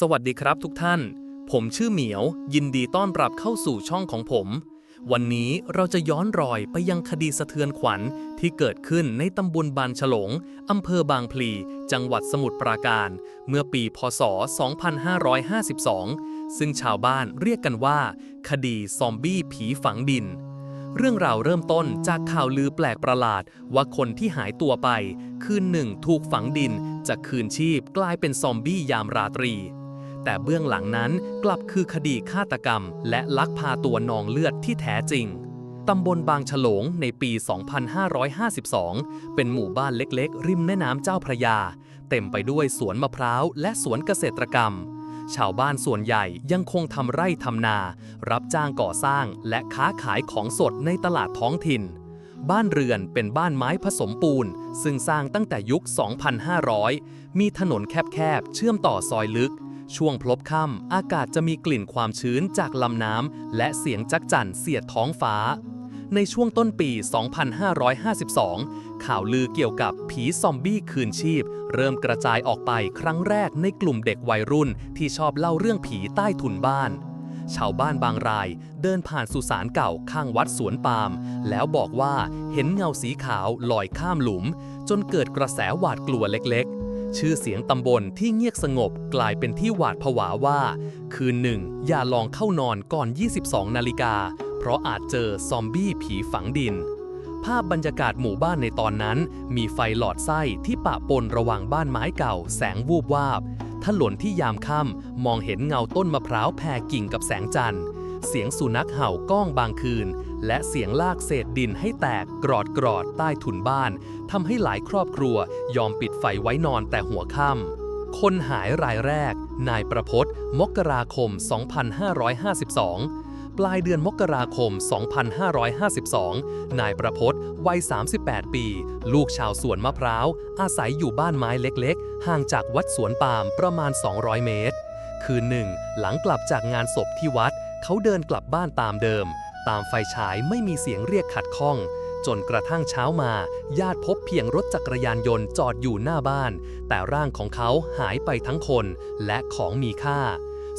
สวัสดีครับทุกท่าน ผมชื่อเหมียว ยินดีต้อนรับเข้าสู่ช่องของผม วันนี้เราจะย้อนรอยไปยังคดีสะเทือนขวัญที่เกิดขึ้นในตำบลบางฉลง อำเภอบางพลี จังหวัดสมุทรปราการ เมื่อปีพศ 2552 ซึ่งชาวบ้านเรียกกันว่า คดีซอมบี้ผีฝังดินเรื่องราวเริ่มต้นจากข่าวลือแปลกประหลาด ว่าคนที่หายตัวไป คืนหนึ่งถูกฝังดิน จากคืนชีพกลายเป็นซอมบี้ยามราตรี แต่เบื้องหลังนั้นกลับคือคดีฆาตกรรม และลักพาตัวนองเลือดที่แท้จริงตำบลบางฉลงในปี 2552 เป็นหมู่บ้านเล็กๆ ริมแม่น้ำเจ้าพระยา เต็มไปด้วยสวนมะพร้าวและสวนเกษตรกรรม ชาวบ้านส่วนใหญ่ยังคงทำไร่ทำนา รับจ้างก่อสร้างและค้าขายของสดในตลาดท้องถิ่น บ้านเรือนเป็นบ้านไม้ผสมปูน ซึ่งสร้างตั้งแต่ยุค 2,500 มีถนนแคบๆ เชื่อมต่อซอยลึก ช่วงพลบค่ำอากาศจะมีกลิ่นความชื้นจากลำน้ำและเสียงจักจั่นเสียดท้องฟ้า ในช่วงต้นปี 2552 ข่าวลือเกี่ยวกับผีซอมบี้คืนชีพ เริ่มกระจายออกไปครั้งแรกในกลุ่มเด็กวัยรุ่นที่ชอบเล่าเรื่องผีใต้ถุนบ้าน ชาวบ้านบางรายเดินผ่านสุสานเก่าข้างวัดสวนปาล์มแล้วบอกว่าเห็นเงาสีขาวลอยข้ามหลุม จนเกิดกระแสหวาดกลัวเล็กๆ ชื่อเสียงตำบลที่เงียบสงบกลายเป็นที่หวาดผวาว่า คืนหนึ่งอย่าลองเข้านอนก่อน 22 นาฬิกา เพราะอาจเจอซอมบี้ผีฝังดิน ภาพบรรยากาศหมู่บ้านในตอนนั้น มีไฟหลอดไส้ที่ปะปนระหว่างบ้านไม้เก่า แสงวูบวาบถนนที่ยามค่ำมองเห็นเงาต้นมะพร้าวแผ่กิ่งกับแสงจันทร์ เสียงสุนัขเห่าก้องบางคืน และเสียงลากเศษดินให้แตกกรอดกรอดใต้ถุนบ้านทำให้หลายครอบครัวยอมปิดไฟไว้นอนแต่หัวค่ำคนหายรายแรก นายประพศมกราคม 2552ปลายเดือนมกราคม 2552 นายประพศวัย 38 ปี ลูกชาวสวนมะพร้าว อาศัยอยู่บ้านไม้เล็กๆ ห่างจากวัดสวนปาล์มประมาณ 200 เมตร คืนหนึ่ง หลังกลับจากงานศพที่วัด เขาเดินกลับบ้านตามเดิม ตามไฟฉายไม่มีเสียงเรียกขัดข้อง จนกระทั่งเช้ามา ญาติพบเพียงรถจักรยานยนต์จอดอยู่หน้าบ้าน แต่ร่างของเขาหายไปทั้งคนและของมีค่า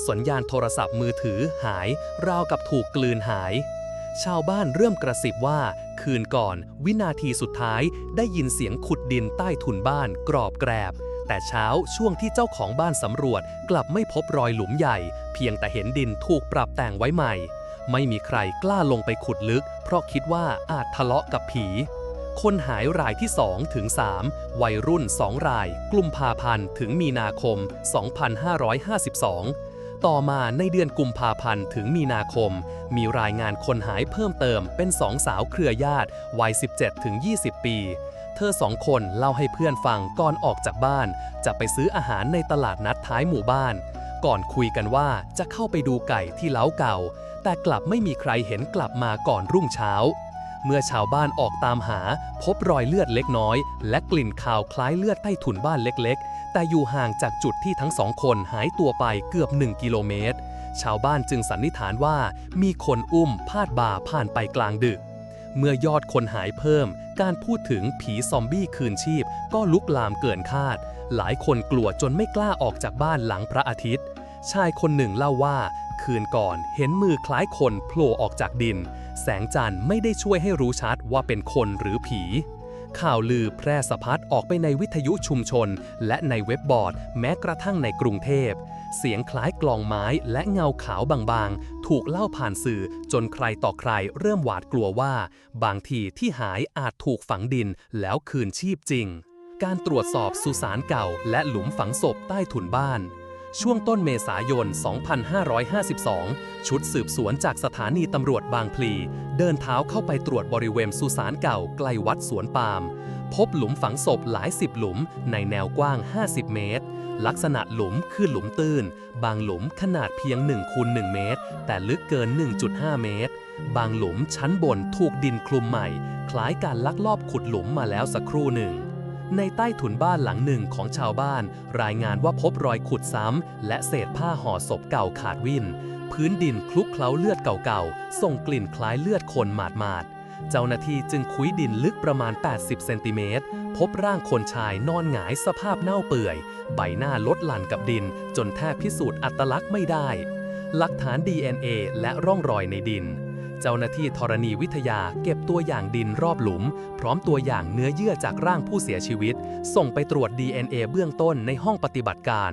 สัญญาณโทรศัพท์มือถือหาย ราวกับถูกกลืนหาย ชาวบ้านเริ่มกระซิบว่า คืนก่อน วินาทีสุดท้ายได้ยินเสียงขุดดินใต้ถุนบ้านกรอบแกรบแต่เช้าช่วงที่เจ้าของบ้านสำรวจกลับไม่พบรอยหลุมใหญ่ เพียงแต่เห็นดินถูกปรับแต่งไว้ใหม่ ไม่มีใครกล้าลงไปขุดลึก เพราะคิดว่าอาจทะเลาะกับผี คนหายรายที่2ถึง3วัยรุ่น 2 ราย กลุ่มพาพันธ์ถึงมีนาคม 2552ต่อมาในเดือนกุมภาพันธ์ถึงมีนาคม มีรายงานคนหายเพิ่มเติมเป็นสองสาวเครือญาติวัย 17ถึง20 ปี เธอสองคนเล่าให้เพื่อนฟังก่อนออกจากบ้าน จะไปซื้ออาหารในตลาดนัดท้ายหมู่บ้าน ก่อนคุยกันว่าจะเข้าไปดูไก่ที่เล้าเก่า แต่กลับไม่มีใครเห็นกลับมาก่อนรุ่งเช้า เมื่อชาวบ้านออกตามหา พบรอยเลือดเล็กน้อย และกลิ่นคาวคล้ายเลือดใต้ถุนบ้านเล็กๆ แต่อยู่ห่างจากจุดที่ทั้งสองคนหายตัวไปเกือบ 1 กิโลเมตร ชาวบ้านจึงสันนิษฐานว่ามีคนอุ้มพาดบ่าผ่านไปกลางดึกเมื่อยอดคนหายเพิ่ม การพูดถึงผีซอมบี้คืนชีพ ก็ลุกลามเกินคาด หลายคนกลัวจนไม่กล้าออกจากบ้านหลังพระอาทิตย์ ชายคนหนึ่งเล่าว่า คืนก่อน เห็นมือคล้ายคนโผล่ออกจากดิน แสงจันทร์ไม่ได้ช่วยให้รู้ชัดว่าเป็นคนหรือผี ข่าวลือแพร่สะพัดออกไปในวิทยุชุมชน และในเว็บบอร์ด แม้กระทั่งในกรุงเทพ เสียงคล้ายกลองไม้และเงาขาวบางๆ ถูกเล่าผ่านสื่อจนใครต่อใครเริ่มหวาดกลัวว่า บางทีที่หายอาจถูกฝังดินแล้วคืนชีพจริง การตรวจสอบสุสานเก่า และหลุมฝังศพใต้ถุนบ้าน ช่วงต้นเมษายน 2552 ชุดสืบสวนจากสถานีตำรวจบางพลี เดินเท้าเข้าไปตรวจบริเวณสุสานเก่าใกล้วัดสวนปาล์มพบหลุมฝังศพหลายสิบหลุมในแนวกว้าง 50 เมตร ลักษณะหลุมคือหลุมตื้น บางหลุมขนาดเพียง1คูณ1เมตร แต่ลึกเกิน 1.5 เมตร บางหลุมชั้นบนถูกดินคลุมใหม่ คล้ายการลักลอบขุดหลุมมาแล้วสักครู่หนึ่ง ในใต้ถุนบ้านหลังหนึ่งของชาวบ้าน รายงานว่าพบรอยขุดซ้ำ และเศษผ้าห่อศพเก่าขาดวินพื้นดินคลุกเคล้าเลือดเก่าๆ ส่งกลิ่นคล้ายเลือดคนหมาดๆ เจ้าหน้าที่จึงคุ้ยดินลึกประมาณ 80 เซนติเมตร พบร่างคนชายนอนหงายสภาพเน่าเปื่อย ใบหน้าลดหลั่นกับดิน จนแทบพิสูจน์อัตลักษณ์ไม่ได้ หลักฐาน DNA และร่องรอยในดิน เจ้าหน้าที่ธรณีวิทยาเก็บตัวอย่างดินรอบหลุม พร้อมตัวอย่างเนื้อเยื่อจากร่างผู้เสียชีวิต ส่งไปตรวจ DNA เบื้องต้นในห้องปฏิบัติการ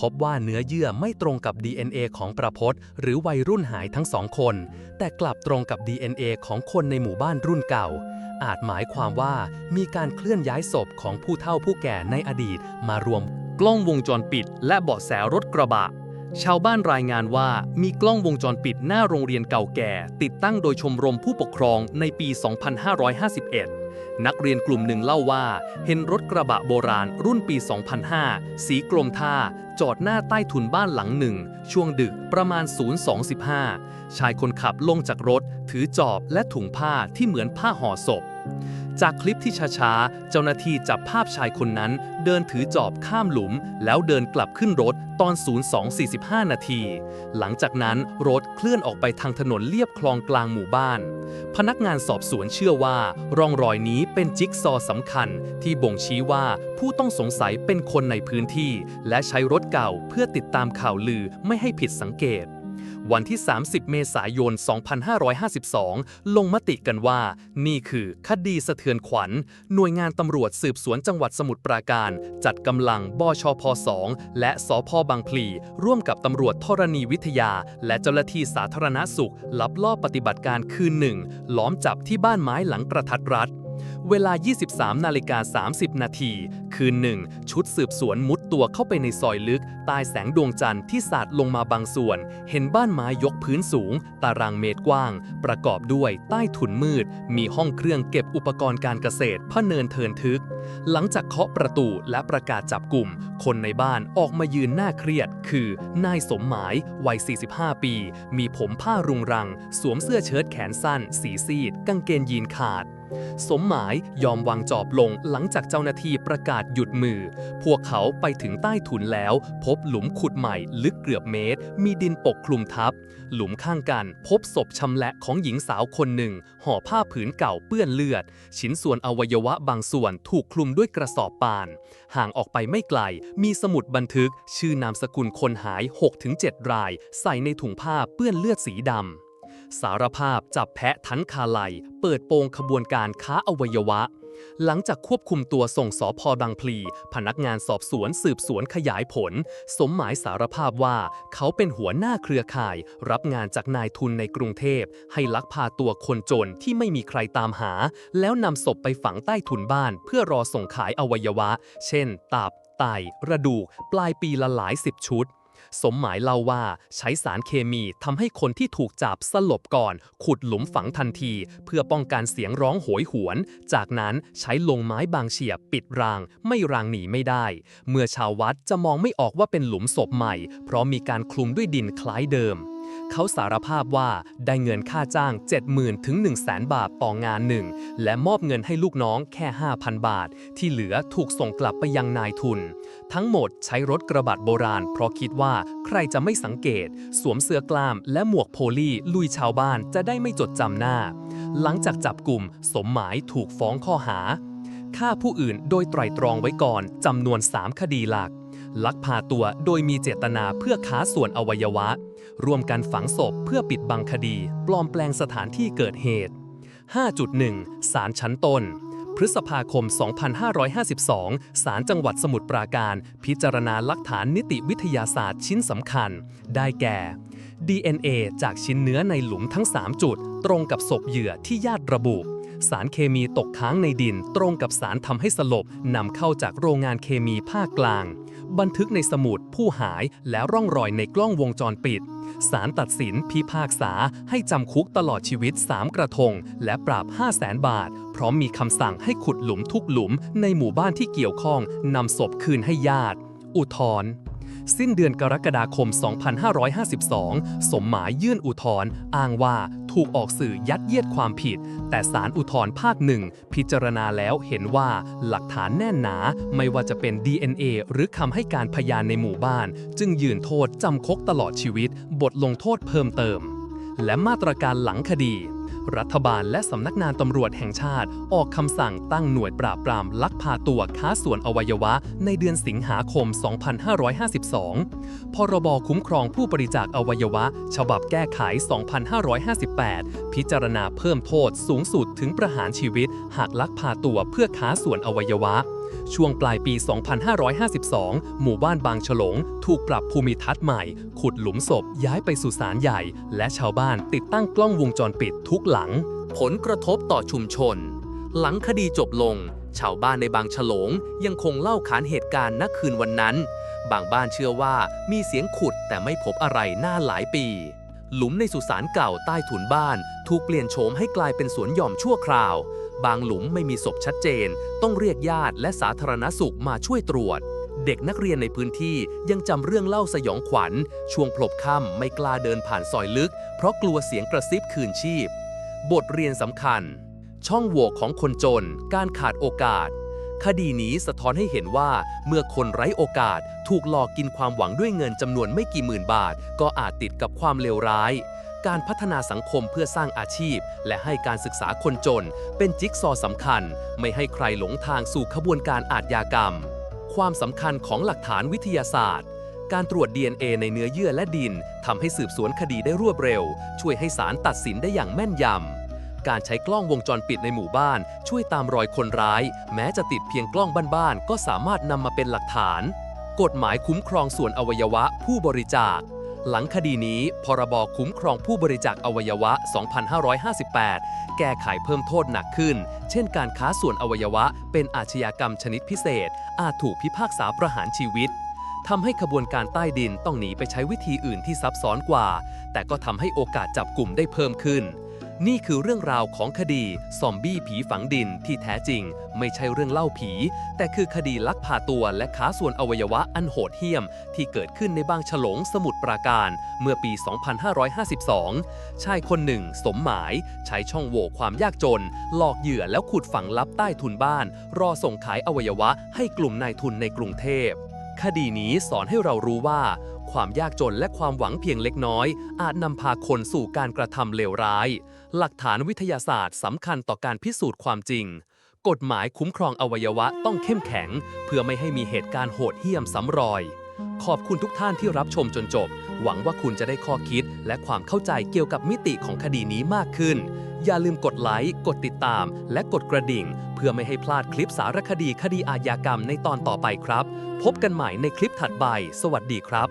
พบว่าเนื้อเยื่อไม่ตรงกับ DNA ของประพศหรือวัยรุ่นหายทั้งสองคน แต่กลับตรงกับ DNA ของคนในหมู่บ้านรุ่นเก่า อาจหมายความว่ามีการเคลื่อนย้ายศพของผู้เฒ่าผู้แก่ในอดีต มารวมกล้องวงจรปิด และเบาะแสรถกระบะ ชาวบ้านรายงานว่ามีกล้องวงจรปิดหน้าโรงเรียนเก่าแก่ ติดตั้งโดยชมรมผู้ปกครองในปี 2551 นักเรียนกลุ่มหนึ่งเล่าว่า เห็นรถกระบะโบราณรุ่นปี 2005 สีกรมท่า จอดหน้าใต้ถุนบ้านหลังหนึ่ง ช่วงดึกประมาณ 0.25 ชายคนขับลงจากรถ ถือจอบและถุงผ้าที่เหมือนผ้าห่อศพ จากคลิปที่ช้าๆ เจ้าหน้าที่จับภาพชายคนนั้น เดินถือจอบข้ามหลุม แล้วเดินกลับขึ้นรถตอน 0245 นาที หลังจากนั้นรถเคลื่อนออกไปทางถนนเลียบคลองกลางหมู่บ้าน พนักงานสอบสวนเชื่อว่า ร่องรอยนี้เป็นจิ๊กซอสำคัญ ที่บ่งชี้ว่าผู้ต้องสงสัยเป็นคนในพื้นที่ และใช้รถเก่าเพื่อติดตามข่าวลือไม่ให้ผิดสังเกต วันที่ 30 เมษายน 2552 ลงมติกันว่า นี่คือคดีสะเทือนขวัญ หน่วยงานตำรวจสืบสวนจังหวัดสมุทรปราการ จัดกำลังบชพ 2 และสพบางพลี ร่วมกับตำรวจธรณีวิทยา และเจ้าหน้าที่สาธารณสุข ลับลอบปฏิบัติการคืนหนึ่งล้อมจับที่บ้านไม้หลังกระทัดรัด เวลา 23 นาฬิกา 30 นาที คืนหนึ่ง ชุดสืบสวนมุดตัวเข้าไปในซอยลึก ใต้แสงดวงจันทร์ที่สาดลงมาบางส่วน เห็นบ้านไม้ยกพื้นสูง ตารางเมตรกว้าง ประกอบด้วยใต้ถุนมืด มีห้องเครื่องเก็บอุปกรณ์การเกษตรพะเนินเทินทึก หลังจากเคาะประตูและประกาศจับกลุ่ม คนในบ้านออกมายืนหน้าเครียด คือนายสมหมายวัย 45 ปี มีผมผ้ารุงรัง สวมเสื้อเชิ้ตแขนสั้น สีซีด กางเกงยีนขาด สมหมายยอมวางจอบลงหลังจากเจ้าหน้าที่ประกาศหยุดมือ พวกเขาไปถึงใต้ถุนแล้ว พบหลุมขุดใหม่ลึกเกือบเมตร มีดินปกคลุมทับ หลุมข้างกัน พบศพชำแหละของหญิงสาวคนหนึ่ง ห่อผ้าผืนเก่าเปื้อนเลือด ชิ้นส่วนอวัยวะบางส่วนถูกคลุมด้วยกระสอบปาน ห่างออกไปไม่ไกล มีสมุดบันทึก ชื่อนามสกุลคนหาย 6-7 ราย ใส่ในถุงผ้าเปื้อนเลือดสีดำ สารภาพจับแพะทันคาไลเปิดโปงขบวนการค้าอวัยวะ หลังจากควบคุมตัวส่งสอพอบางพลี พนักงานสอบสวนสืบสวนขยายผล สมหมายสารภาพว่าเขาเป็นหัวหน้าเครือข่าย รับงานจากนายทุนในกรุงเทพ ให้ลักพาตัวคนจนที่ไม่มีใครตามหา แล้วนำศพไปฝังใต้ถุนบ้าน เพื่อรอส่งขายอวัยวะ เช่น ตับไตกระดูก ปลายปีละหลายสิบชุด สมหมายเล่าว่าใช้สารเคมีทำให้คนที่ถูกจับสลบก่อน ขุดหลุมฝังทันที เพื่อป้องกันเสียงร้องโหยหวน จากนั้นใช้ลงไม้บางเฉียบปิดราง ไม่รางหนีไม่ได้ เมื่อชาววัดจะมองไม่ออกว่าเป็นหลุมศพใหม่ เพราะมีการคลุมด้วยดินคล้ายเดิม เขาสารภาพว่าได้เงินค่าจ้าง 70,000ถึง100,000 บาทต่องานหนึ่ง และมอบเงินให้ลูกน้องแค่ 5,000 บาท ที่เหลือถูกส่งกลับไปยังนายทุน ทั้งหมดใช้รถกระบะโบราณ เพราะคิดว่าใครจะไม่สังเกต สวมเสื้อกล้ามและหมวกโพลีลุยชาวบ้านจะได้ไม่จดจำหน้า หลังจากจับกลุ่มสมหมายถูกฟ้องข้อหาฆ่าผู้อื่นโดยไตร่ตรองไว้ก่อนจำนวน 3 คดีหลัก ลักพาตัวโดยมีเจตนาเพื่อค้าส่วนอวัยวะ ร่วมกันฝังศพเพื่อปิดบังคดี ปลอมแปลงสถานที่เกิดเหตุ 5.1 ศาลชั้นต้น พฤษภาคม 2552 ศาลจังหวัดสมุทรปราการ พิจารณาหลักฐานนิติวิทยาศาสตร์ชิ้นสำคัญ ได้แก่ DNA จากชิ้นเนื้อในหลุมทั้ง 3 จุด ตรงกับศพเหยื่อที่ญาติระบุ สารเคมีตกค้างในดิน ตรงกับสารทำให้สลบนำเข้าจากโรงงานเคมีภาคกลาง บันทึกในสมุดผู้หายและร่องรอยในกล้องวงจรปิดศาลตัดสินพิพากษาให้จำคุกตลอดชีวิต 3 กระทง และปรับ 5 0 0แสนบาท พร้อมมีคำสั่งให้ขุดหลุมทุกหลุมในหมู่บ้านที่เกี่ยวข้องนำศพคืนให้ญาติ อุทธรณ์ สิ้นเดือนกรกฎาคม 2552 สมหมายยื่นอุทธรณ์อ้างว่าถูกออกสื่อยัดเยียดความผิด แต่ศาลอุทธรณ์ภาคหนึ่งพิจารณาแล้วเห็นว่าหลักฐานแน่นหนาไม่ว่าจะเป็น DNA หรือคำให้การพยานในหมู่บ้าน จึงยืนโทษจำคุกตลอดชีวิต บทลงโทษเพิ่มเติม และมาตรการหลังคดี รัฐบาลและสำนักงานตำรวจแห่งชาติ ออกคำสั่งตั้งหน่วยปราบปรามลักพาตัวค้าส่วนอวัยวะ ในเดือนสิงหาคม 2552 พรบคุ้มครองผู้บริจาคอวัยวะ ฉบับแก้ไข 2558 พิจารณาเพิ่มโทษสูงสุดถึงประหารชีวิต หากลักพาตัวเพื่อค้าส่วนอวัยวะ ช่วงปลายปี 2552 หมู่บ้านบางฉลง ถูกปรับภูมิทัศน์ใหม่ ขุดหลุมศพย้ายไปสุสานใหญ่ และชาวบ้านติดตั้งกล้องวงจรปิดทุกหลัง ผลกระทบต่อชุมชน หลังคดีจบลง ชาวบ้านในบางฉลง ยังคงเล่าขานเหตุการณ์ณคืนวันนั้น บางบ้านเชื่อว่ามีเสียงขุดแต่ไม่พบอะไรน่าหลายปี หลุมในสุสานเก่าใต้ถุนบ้าน ถูกเปลี่ยนโฉมให้กลายเป็นสวนหย่อมชั่วคราว บางหลุมไม่มีศพชัดเจน ต้องเรียกญาติและสาธารณสุขมาช่วยตรวจ เด็กนักเรียนในพื้นที่ยังจำเรื่องเล่าสยองขวัญ ช่วงพลบค่ำไม่กล้าเดินผ่านซอยลึก เพราะกลัวเสียงกระซิบคืนชีพ บทเรียนสำคัญ ช่องโหว่ของคนจน การขาดโอกาส คดีนี้สะท้อนให้เห็นว่า เมื่อคนไร้โอกาส ถูกหลอกกินความหวังด้วยเงินจำนวนไม่กี่หมื่นบาท ก็อาจติดกับความเลวร้าย การพัฒนาสังคมเพื่อสร้างอาชีพ และให้การศึกษาคนจน เป็นจิ๊กซอสำคัญ ไม่ให้ใครหลงทางสู่ขบวนการอาทยากรรม ความสำคัญของหลักฐานวิทยาศาสตร์ การตรวจ DNA ในเนื้อเยื่อและดินทำให้สืบสวนคดีได้รวดเร็ว ช่วยให้ศาลตัดสินได้อย่างแม่นยำการใช้กล้องวงจรปิดในหมู่บ้าน ช่วยตามรอยคนร้าย แม้จะติดเพียงกล้องบ้านๆก็สามารถนำมาเป็นหลักฐาน กฎหมายคุ้มครองส่วนอวัยวะผู้บริจาค หลังคดีนี้ พรบคุ้มครองผู้บริจาคอวัยวะ 2558 แก้ไขเพิ่มโทษหนักขึ้น เช่นการค้าส่วนอวัยวะ เป็นอาชญากรรมชนิดพิเศษ อาจถูกพิพากษาประหารชีวิตทำให้ขบวนการใต้ดินต้องหนีไปใช้วิธีอื่นที่ซับซ้อนกว่า แต่ก็ทำให้โอกาสจับกลุ่มได้เพิ่มขึ้น นี่คือเรื่องราวของคดีซอมบี้ผีฝังดินที่แท้จริง ไม่ใช่เรื่องเล่าผี แต่คือคดีลักพาตัวและค้าส่วนอวัยวะอันโหดเหี้ยม ที่เกิดขึ้นในบางฉลงสมุทรปราการ เมื่อปี 2552 ชายคนหนึ่ง สมหมาย ใช้ช่องโหว่ความยากจน หลอกเหยื่อแล้วขุดฝังลับใต้ทุนบ้าน รอส่งขายอวัยวะให้กลุ่มนายทุนในกรุงเทพคดีนี้สอนให้เรารู้ว่า ความยากจนและความหวังเพียงเล็กน้อย อาจนำพาคนสู่การกระทำเลวร้าย หลักฐานวิทยาศาสตร์สำคัญต่อการพิสูจน์ความจริง กฎหมายคุ้มครองอวัยวะต้องเข้มแข็ง เพื่อไม่ให้มีเหตุการณ์โหดเหี้ยมซ้ำรอย ขอบคุณทุกท่านที่รับชมจนจบ หวังว่าคุณจะได้ข้อคิดและความเข้าใจเกี่ยวกับมิติของคดีนี้มากขึ้น อย่าลืมกดไลค์ กดติดตาม และกดกระดิ่ง เพื่อไม่ให้พลาดคลิปสารคดีคดีอาญากรรมในตอนต่อไปครับ พบกันใหม่ในคลิปถัดไป สวัสดีครับ